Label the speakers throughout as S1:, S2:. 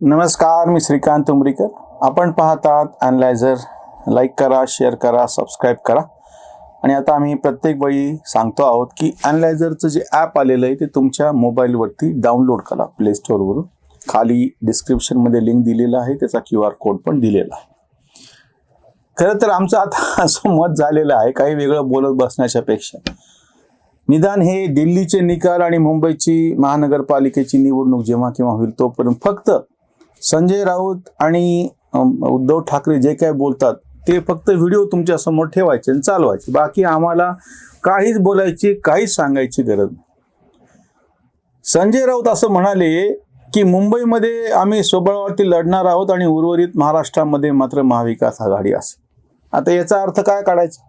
S1: नमस्कार मी श्रीकांत उमरीकर. आपण पाहतात अनलायझर लाईक करा शेअर करा सबस्क्राईब करा. आणि आता आम्ही प्रत्येक वेळी सांगतो आहोत की अनलायझरचं जे ॲप आलेलं आहे ते तुमच्या मोबाईलवरती डाउनलोड करा प्ले स्टोअरवरून खाली डिस्क्रिप्शनमध्ये लिंक दिलेलं आहे त्याचा क्यू आर कोड पण दिलेला आहे. खरं तर आमचं आता असं मत झालेलं आहे काही वेगळं बोलत बसण्याच्या पेक्षा. निदान हे दिल्लीचे निकाल आणि मुंबईची महानगरपालिकेची निवडणूक जेव्हा केव्हा होईल तोपर्यंत फक्त संजय राऊत आणि उद्धव ठाकरे जे काय बोलतात ते फक्त व्हिडिओ तुमच्यासमोर ठेवायचे आणि चालवायचे. बाकी आम्हाला काहीच बोलायची काहीच सांगायची गरज नाही. संजय राऊत असं म्हणाले की मुंबईमध्ये आम्ही स्वबळावरती लढणार आहोत आणि उर्वरित महाराष्ट्रामध्ये मात्र महाविकास आघाडी असेल. आता याचा अर्थ काय काढायचा?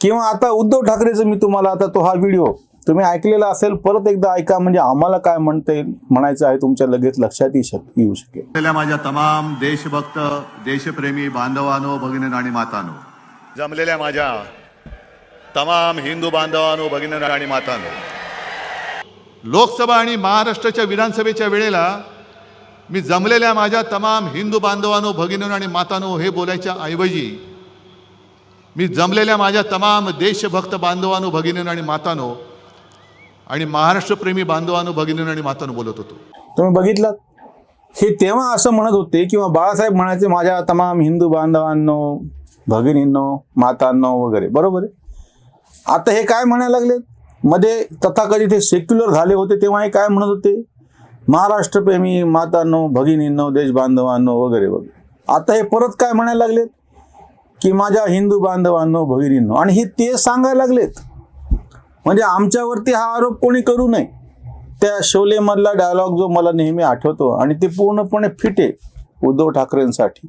S1: किंवा आता उद्धव ठाकरेचं मी तुम्हाला आता तो हा व्हिडिओ तुम्ही ऐकलेलं असेल परत एकदा ऐका म्हणजे आम्हाला काय म्हणता येईल म्हणायचं आहे तुमच्या लगेच लक्षात येऊ शक येऊ शकेल.
S2: माझ्या तमाम देशभक्त देशप्रेमी बांधवानो भगिनी आणि मातानो जमलेल्या माझ्या तमाम हिंदू बांधवानो भगिनी आणि मातानो लोकसभा आणि महाराष्ट्राच्या विधानसभेच्या वेळेला मी जमलेल्या माझ्या तमाम हिंदू बांधवानो भगिनी आणि मातानो हे बोलायच्या ऐवजी मी जमलेल्या माझ्या तमाम देशभक्त बांधवानो भगिनी आणि मातानो आणि महाराष्ट्रप्रेमी बांधवानो भगिनी आणि मातानं बोलत होतो.
S1: तुम्ही बघितलं? हे तेव्हा असं म्हणत होते किंवा बाळासाहेब म्हणायचे माझ्या तमाम हिंदू बांधवांनो भगिनींनो मातांनो वगैरे. बरोबर आहे? आता हे काय म्हणायला लागलेत मध्ये तथाकथित हे सेक्युलर झाले होते तेव्हा हे काय म्हणत होते? महाराष्ट्रप्रेमी मातांनो भगिनींनो देश बांधवांनो वगैरे वगैरे. आता हे परत काय म्हणायला लागलेत की माझ्या हिंदू बांधवांनो भगिनींनो. आणि हे ते सांगायला लागलेत. म्हणजे आमच्यावरती हा आरोप कोणी करू नये. त्या शोलेमधला डायलॉग जो मला नेहमी आठवतो आणि ते पूर्णपणे फिट आहे उद्धव ठाकरेंसाठी.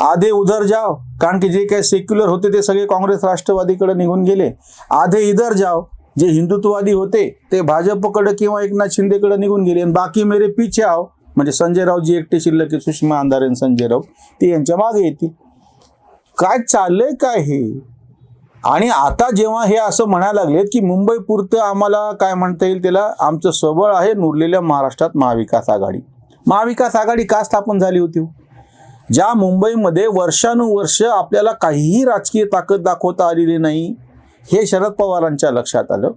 S1: आधे उधर जाव कारण की जे काही सेक्युलर होते ते सगळे काँग्रेस राष्ट्रवादीकडे निघून गेले. आधे इधर जाव जे हिंदुत्ववादी होते ते भाजपकडे किंवा एकनाथ शिंदेकडे निघून गेले. आणि बाकी मेरे पिछे आव म्हणजे संजय रावजी एकटे शिल्लक सुषमा अंधारे संजय राऊत ते यांच्या मागे येतील. काय चाललंय काय हे? आणि आता जेव्हा हे असं म्हणायला लागलेत की मुंबई पुरतं आम्हाला काय म्हणता येईल त्याला? आमचं सबळ आहे उरलेल्या महाराष्ट्रात महाविकास आघाडी. महाविकास आघाडी का स्थापन झाली होती हो? ज्या मुंबईमध्ये वर्षानुवर्ष आपल्याला काहीही राजकीय ताकद दाखवता आलेली नाही हे शरद पवारांच्या लक्षात आलं.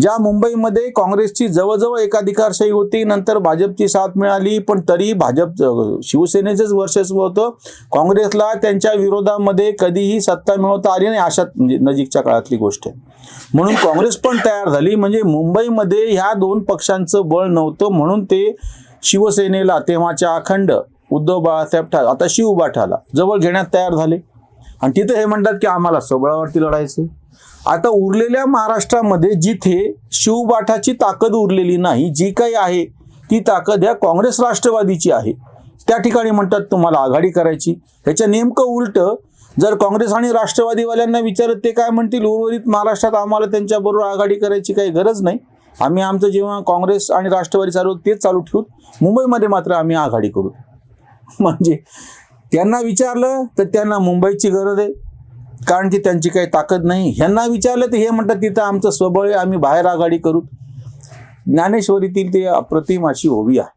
S1: ज्या मुंबईमध्ये काँग्रेसची जवळजवळ एकाधिकारशाही होती नंतर भाजपची साथ मिळाली पण तरी भाजप शिवसेनेचंच वर्चस्व होतं. काँग्रेसला त्यांच्या विरोधामध्ये कधीही सत्ता मिळवता आली नाही अशा म्हणजे नजीकच्या काळातली गोष्ट आहे. म्हणून काँग्रेस पण तयार झाली म्हणजे मुंबईमध्ये ह्या दोन पक्षांचं बळ नव्हतं म्हणून ते शिवसेनेला तेव्हाच्या अखंड उद्धव बाळासाहेब ठाकरे आता शिवबाठाला जवळ घेण्यात तयार झाले. आणि तिथं हे म्हणतात की आम्हाला सबळावरती लढायचं आता उरलेल्या महाराष्ट्रामध्ये जिथे शिवबाठाची ताकद उरलेली नाही जी काही आहे ती ताकद ह्या काँग्रेस राष्ट्रवादीची आहे. त्या ठिकाणी म्हणतात तुम्हाला आघाडी करायची. ह्याच्या नेमकं उलट जर काँग्रेस आणि राष्ट्रवादीवाल्यांना विचारत ते काय म्हणतील? उर्वरित महाराष्ट्रात आम्हाला त्यांच्याबरोबर आघाडी करायची काही गरज नाही. आम्ही आमचं जेव्हा काँग्रेस आणि राष्ट्रवादी चालू तेच चालू ठेवू मुंबईमध्ये मात्र आम्ही आघाडी करू. म्हणजे त्यांना विचारलं तर त्यांना मुंबईची गरज आहे. कारण की त्यांची काही ताकद नाही. ह्यांना विचारलं तर हे म्हणतात तिथं आमचं स्वबळ आहे आम्ही बाहेर आघाडी करू. ज्ञानेश्वरीतील ते अप्रतिम अशी ओवी आहे.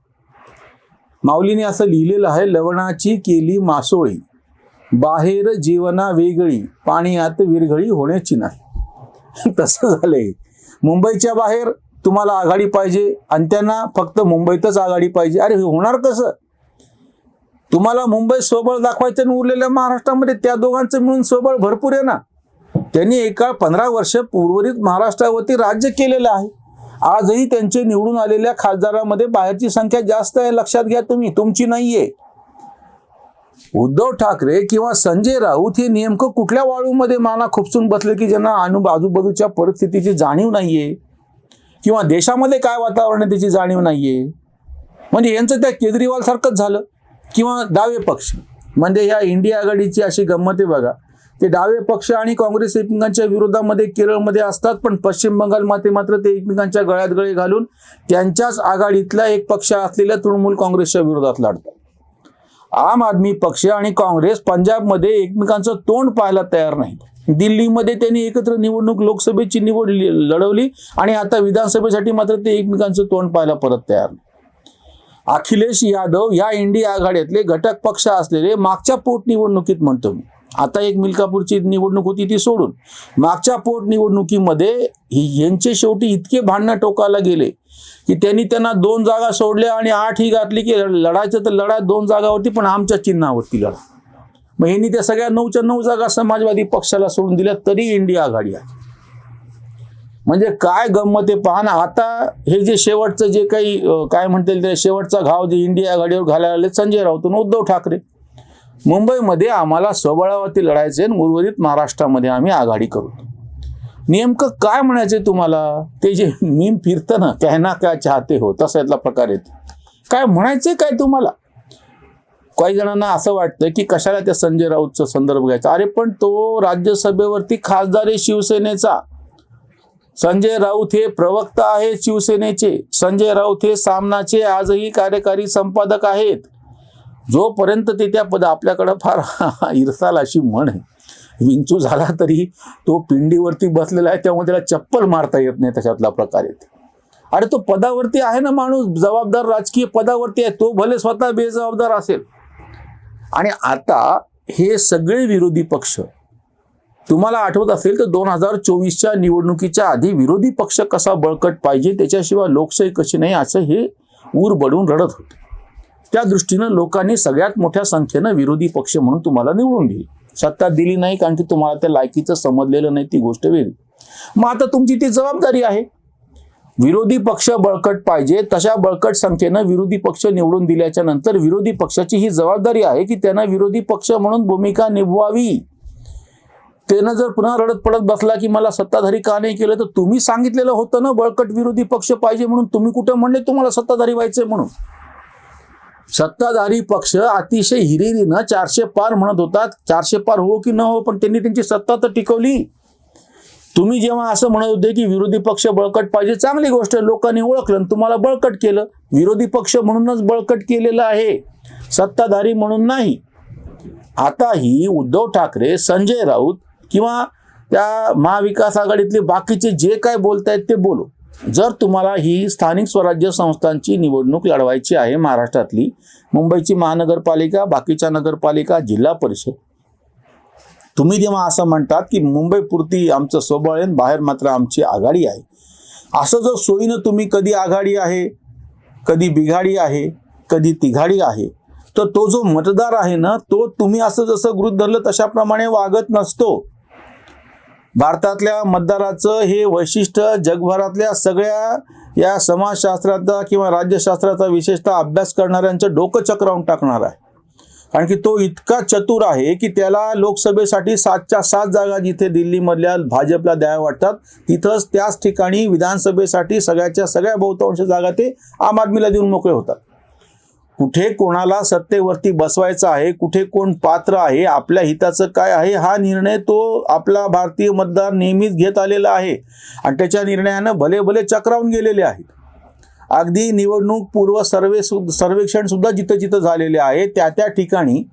S1: माऊलीने असं लिहिलेलं आहे लवणाची केली मासोळी बाहेर जीवना वेगळी पाण्यात विरघळी होण्याची नाही. तसं झालंय. मुंबईच्या बाहेर तुम्हाला आघाडी पाहिजे आणि त्यांना फक्त मुंबईतच आघाडी पाहिजे. अरे हे होणार कसं? तुम्हाला मुंबई स्वबळ दाखवायचं आणि उरलेल्या महाराष्ट्रामध्ये त्या दोघांचं मिळून स्वबळ भरपूर आहे ना. त्यांनी एका पंधरा वर्ष उर्वरित महाराष्ट्रावरती राज्य केलेलं आहे. आजही त्यांचे निवडून आलेल्या खासदारामध्ये बाहेरची संख्या जास्त आहे लक्षात घ्या तुम्ही. तुमची नाहीये. उद्धव ठाकरे किंवा संजय राऊत हे नेमकं कुठल्या वाळूमध्ये माना खुपसून बसले की ज्यांना अनु आजूबाजूच्या परिस्थितीची जाणीव नाहीये? किंवा देशामध्ये काय वातावरण आहे त्याची जाणीव नाहीये? म्हणजे यांचं त्या केजरीवाल सारखंच झालं. किंवा डावे पक्ष. म्हणजे ह्या इंडिया आघाडीची अशी गंमत आहे बघा. ते डावे पक्ष आणि काँग्रेस एकमेकांच्या विरोधामध्ये केरळमध्ये असतात पण पश्चिम बंगालमध्ये मात्र ते एकमेकांच्या गळ्यात गळे घालून त्यांच्याच आघाडीतला एक पक्ष असलेल्या तृणमूल काँग्रेसच्या विरोधात लढतात. आम आदमी पक्ष आणि काँग्रेस पंजाबमध्ये एकमेकांचं तोंड पाहायला तयार नाही. दिल्लीमध्ये त्यांनी एकत्र निवडणूक लोकसभेची निवड लढवली आणि आता विधानसभेसाठी मात्र ते एकमेकांचं तोंड पाहायला परत तयार नाही. अखिलेश यादव या इंडिया आघाड्यातले घटक पक्ष असलेले मागच्या पोटनिवडणुकीत म्हणतो मी. आता एक मिल्कापूरची निवडणूक होती ती सोडून. मागच्या पोटनिवडणुकीमध्ये यांचे शेवटी इतके भांडणं टोकाला गेले की त्यांनी त्यांना दोन जागा सोडल्या आणि आठ ही घातली की लढायचं तर लढा दोन जागावरती पण आमच्या चिन्हावरती लढा. मग यांनी त्या सगळ्या नऊच्या नऊ जागा समाजवादी पक्षाला सोडून दिल्या तरी इंडिया आघाडी आहे. म्हणजे काय गंमत आहे? पहा ना आता हे जे शेवटचं जे काही काय म्हणता येईल ते शेवटचा घाव जे इंडिया आघाडीवर घालायला आले संजय राऊत उद्धव ठाकरे. मुंबईमध्ये आम्हाला स्वबळावरती लढायचे आणि उर्वरित महाराष्ट्रामध्ये आम्ही आघाडी करू. नेमकं काय म्हणायचे तुम्हाला? ते जे मीम फिरतं ना कहना काय चाहते हो तसा यातला प्रकार येतो. काय म्हणायचे काय तुम्हाला? काही जणांना असं वाटतं की कशाला त्या संजय राऊतचा संदर्भ घ्यायचा? अरे पण तो राज्यसभेवरती खासदार आहे शिवसेनेचा. संजय राऊत हे प्रवक्ता आहेत शिवसेनेचे. संजय राऊत हे सामनाचे आजही कार्यकारी संपादक आहेत. जोपर्यंत ते त्या पद आपल्याकडं फार इरसाल अशी म्हण आहे. विंचू झाला तरी तो पिंडीवरती बसलेला आहे त्यामुळे त्याला चप्पल मारता येत नाही त्याच्यातला प्रकार येते अरे तो पदावरती आहे ना माणूस जबाबदार राजकीय पदावरती आहे तो भले स्वतः बेजबाबदार असेल. आणि आता हे सगळे विरोधी पक्ष तुम्हाला आठवत असेल तर दोन हजार चोवीसच्या निवडणुकीच्या आधी विरोधी पक्ष कसा बळकट पाहिजे त्याच्याशिवाय लोकशाही कशी नाही असं हे ऊर बडून रडत होते. त्या दृष्टीनं लोकांनी सगळ्यात मोठ्या संख्येनं विरोधी पक्ष म्हणून तुम्हाला निवडून दिली. सत्ता दिली नाही कारण की तुम्हाला त्या लायकीचं समजलेलं नाही ती गोष्ट वेगळी. मग आता तुमची ती जबाबदारी आहे. विरोधी पक्ष बळकट पाहिजे तशा बळकट संख्येनं विरोधी पक्ष निवडून दिल्याच्या नंतर विरोधी पक्षाची ही जबाबदारी आहे की त्यांना विरोधी पक्ष म्हणून भूमिका निभवावी त्यानं जर पुन्हा रडत पडत बसला की मला सत्ताधारी का नाही केलं तर तुम्ही सांगितलेलं होतं ना बळकट विरोधी पक्ष पाहिजे म्हणून. तुम्ही कुठं म्हणले तुम्हाला सत्ताधारी व्हायचंय म्हणून. सत्ताधारी पक्ष अतिशय हिरिरीनं चारशे पार म्हणत होतात. चारशे पार हो की न हो पण त्यांनी त्यांची सत्ता तर टिकवली. तुम्ही जेव्हा असं म्हणत होते की विरोधी पक्ष बळकट पाहिजे चांगली गोष्ट आहे लोकांनी ओळखलं आणि तुम्हाला बळकट केलं. विरोधी पक्ष म्हणूनच बळकट केलेलं आहे. सत्ताधारी म्हणून नाही. आता ही उद्धव ठाकरे संजय राऊत किंवा त्या महाविकास आघाडीतले बाकीचे जे काय बोलतायत ते बोलू. जर तुम्हाला ही स्थानिक स्वराज्य संस्थांची निवडणूक लढवायची आहे महाराष्ट्रातली मुंबईची महानगरपालिका बाकीच्या नगरपालिका जिल्हा परिषद. तुम्ही जेव्हा असं म्हणतात की मुंबईपुरती आमचं स्वबळ आहे बाहेर मात्र आमची आघाडी आहे. असं जर सोयीनं तुम्ही कधी आघाडी आहे कधी बिघाडी आहे कधी तिघाडी आहे तर तो जो मतदार आहे ना तो तुम्ही असं जसं गृहीत धरलं तशाप्रमाणे वागत नसतो. भारतातल्या मतदाराचं हे वैशिष्ट्य जगभरातल्या सगळ्या या समाजशास्त्राचा किंवा राज्यशास्त्राचा विशेषतः अभ्यास करणाऱ्यांचं डोकं चक्रावून टाकणार आहे. कारण की तो इतका चतुर आहे की त्याला लोकसभेसाठी सातच्या सात जागा जिथे दिल्लीमधल्या भाजपला द्याव्या वाटतात तिथंच त्याच ठिकाणी विधानसभेसाठी सगळ्याच्या सगळ्या बहुतांश जागा ते आम आदमीला देऊन मोकळे होतात. कुठे कोणाला सत्तेवरती बसवायचं आहे कुठे कोण पात्र आहे आपल्या हिताचं काय आहे हा निर्णय तो आपला भारतीय मतदार नेहमीच घेत आलेला आहे. आणि त्याच्या निर्णयानं भले भले चक्रावून गेलेले आहेत. अगदी निवडणूक पूर्व सर्वे सु- सर्वेक्षण सुद्धा जिथं जिथं झालेले आहे त्या त्या ठिकाणी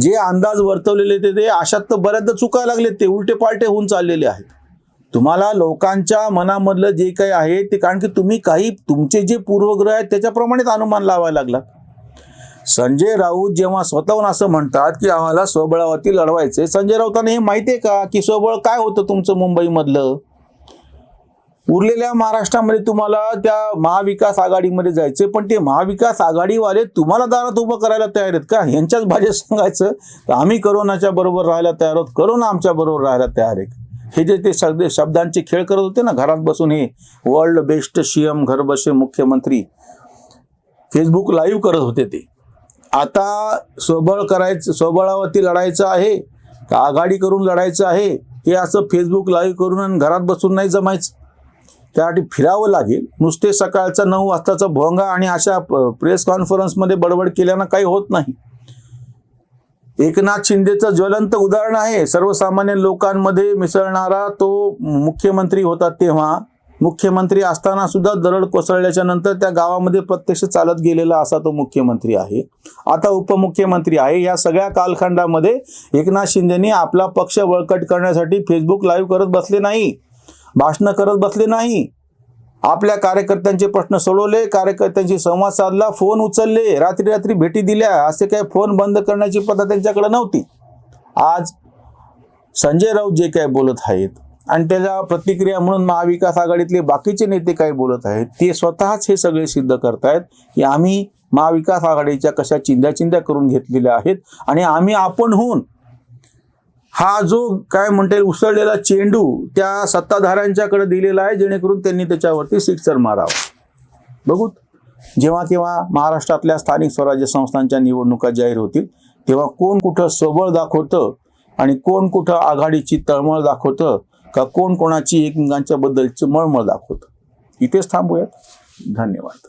S1: जे अंदाज वर्तवलेले ते ते अशात तर बऱ्याचदा चुका लागले ते उलटे पालटे होऊन चाललेले आहेत. तुम्हाला लोकांच्या मनामधलं जे काही आहे ते कारण की तुम्ही काही तुमचे जे पूर्वग्रह आहेत त्याच्याप्रमाणेच अनुमान लावायला लागला संजय राऊत जेव्हा स्वतःहून असं म्हणतात की आम्हाला स्वबळावरती लढवायचे संजय राऊतांना हे माहिती आहे का? की स्वबळ काय होतं तुमचं मुंबईमधलं? उरलेल्या महाराष्ट्रामध्ये तुम्हाला त्या महाविकास आघाडीमध्ये जायचे पण ते महाविकास आघाडीवाले तुम्हाला दारात उभं करायला तयार आहेत का? यांच्याच भाषेत सांगायचं तर आम्ही करोनाच्या बरोबर राहायला तयार आहोत करोना आमच्या बरोबर राहायला तयार आहे हे जे ते सगळे शब्दांचे खेळ करत होते ना घरात बसून हे वर्ल्ड बेस्ट सीएम घर बसे मुख्यमंत्री फेसबुक लाईव्ह करत होते ते. आता स्वबळ करायचं स्वबळावरती लढायचं आहे का आघाडी करून लढायचं आहे हे असं फेसबुक लाईव्ह करून आणि घरात बसून नाही जमायचं. त्यासाठी फिरावं लागेल. नुसते सकाळचा नऊ वाजताचा भोंगा आणि अशा प्रेस कॉन्फरन्समध्ये बडबड केल्यानं काही होत नाही. एकनाथ शिंदेचं ज्वलंत उदाहरण आहे. सर्वसामान्य लोकांमध्ये मिसळणारा तो मुख्यमंत्री होता तेव्हा. मुख्यमंत्री असताना सुद्धा दरड कोसळल्याच्या नंतर त्या गावामध्ये प्रत्यक्ष चालत गेलेला असा तो मुख्यमंत्री आहे. आता उपमुख्यमंत्री आहे. या सगळ्या कालखंडामध्ये एकनाथ शिंदेनी आपला पक्ष बळकट करण्यासाठी फेसबुक लाईव्ह करत बसले नाही. भाषणं करत बसले नाही. आपल्या कार्यकर्त्यांचे प्रश्न सोडवले. कार्यकर्त्यांशी संवाद साधला. फोन उचलले. रात्री रात्री भेटी दिल्या. असे काही फोन बंद करण्याची पद्धत त्यांच्याकडे नव्हती. आज संजय राऊत जे काय बोलत आहेत आणि त्याच्या प्रतिक्रिया म्हणून महाविकास आघाडीतले बाकीचे नेते काय बोलत आहेत ते स्वतःच हे सगळे सिद्ध करतायत की आम्ही महाविकास आघाडीच्या कशा चिंध्या चिंध्या करून घेतलेल्या आहेत आणि आम्ही आपण होऊन हा जो काय म्हणता येईल उसळलेला चेंडू त्या सत्ताधाऱ्यांच्याकडे दिलेला आहे जेणेकरून त्यांनी त्याच्यावरती सिक्सर मारावं. बघू. जेव्हा केव्हा महाराष्ट्रातल्या स्थानिक स्वराज्य संस्थांच्या निवडणुका जाहीर होतील तेव्हा कोण कुठं सबळ दाखवतं आणि कोण कुठं आघाडीची तळमळ दाखवतं का कोण कोणाची एकमेकांच्या बद्दलची मळमळ दाखवतं? इथेच थांबूयात. धन्यवाद.